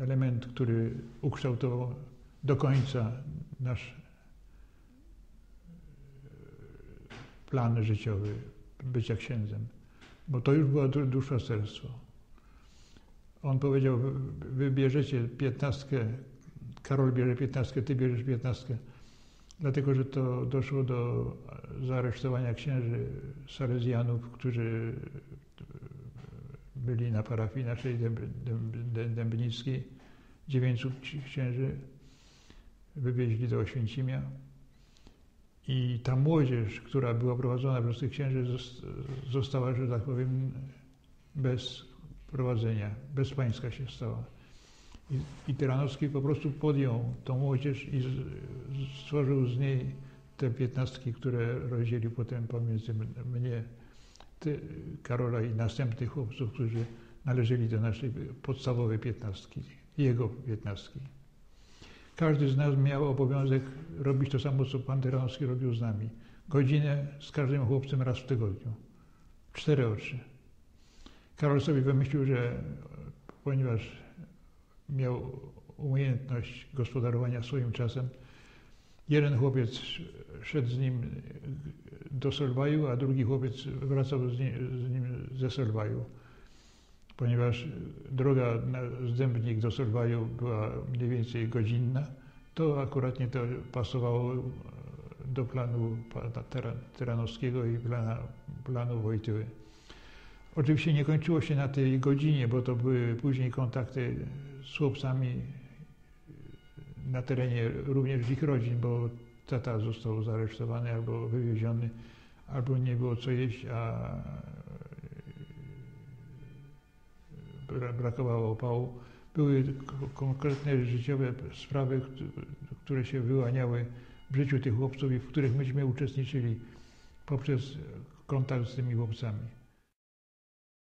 element, który ukształtował do końca nasz e, plan życiowy bycia księdzem, bo to już było du- duszpasterstwo. On powiedział, wy- bierzecie piętnastkę, Karol bierze piętnastkę, ty bierzesz piętnastkę, dlatego, że to doszło do zaaresztowania księży salezjanów, którzy byli na parafii naszej Dęb- Dęb- Dęb- dębnickiej. Dziewięciu ci- księży wywieźli do Oświęcimia. I ta młodzież, która była prowadzona przez tych księży, zos- została, że tak powiem, bez prowadzenia, bezpańska się stała. I, I Tyranowski po prostu podjął tą młodzież i stworzył z niej te piętnastki, które rozdzielił potem pomiędzy mnie, Karola i następnych chłopców, którzy należeli do naszej podstawowej piętnastki, jego piętnastki. Każdy z nas miał obowiązek robić to samo, co pan Tyranowski robił z nami. Godzinę z każdym chłopcem raz w tygodniu. Cztery oczy. Karol sobie wymyślił, że ponieważ miał umiejętność gospodarowania swoim czasem, jeden chłopiec szedł z nim do Solwaju, a drugi chłopiec wracał z nim, z nim ze Solwaju. Ponieważ droga z Dębnik do Solwaju była mniej więcej godzinna, to akurat nie to pasowało do planu pana Tyra- Tyranowskiego i plana, planu Wojtyły. Oczywiście nie kończyło się na tej godzinie, bo to były później kontakty z chłopcami na terenie również ich rodzin, bo tata został zaresztowany albo wywieziony, albo nie było co jeść, a bra- brakowało opału. Były konkretne życiowe sprawy, kt- które się wyłaniały w życiu tych chłopców i w których myśmy uczestniczyli poprzez kontakt z tymi chłopcami.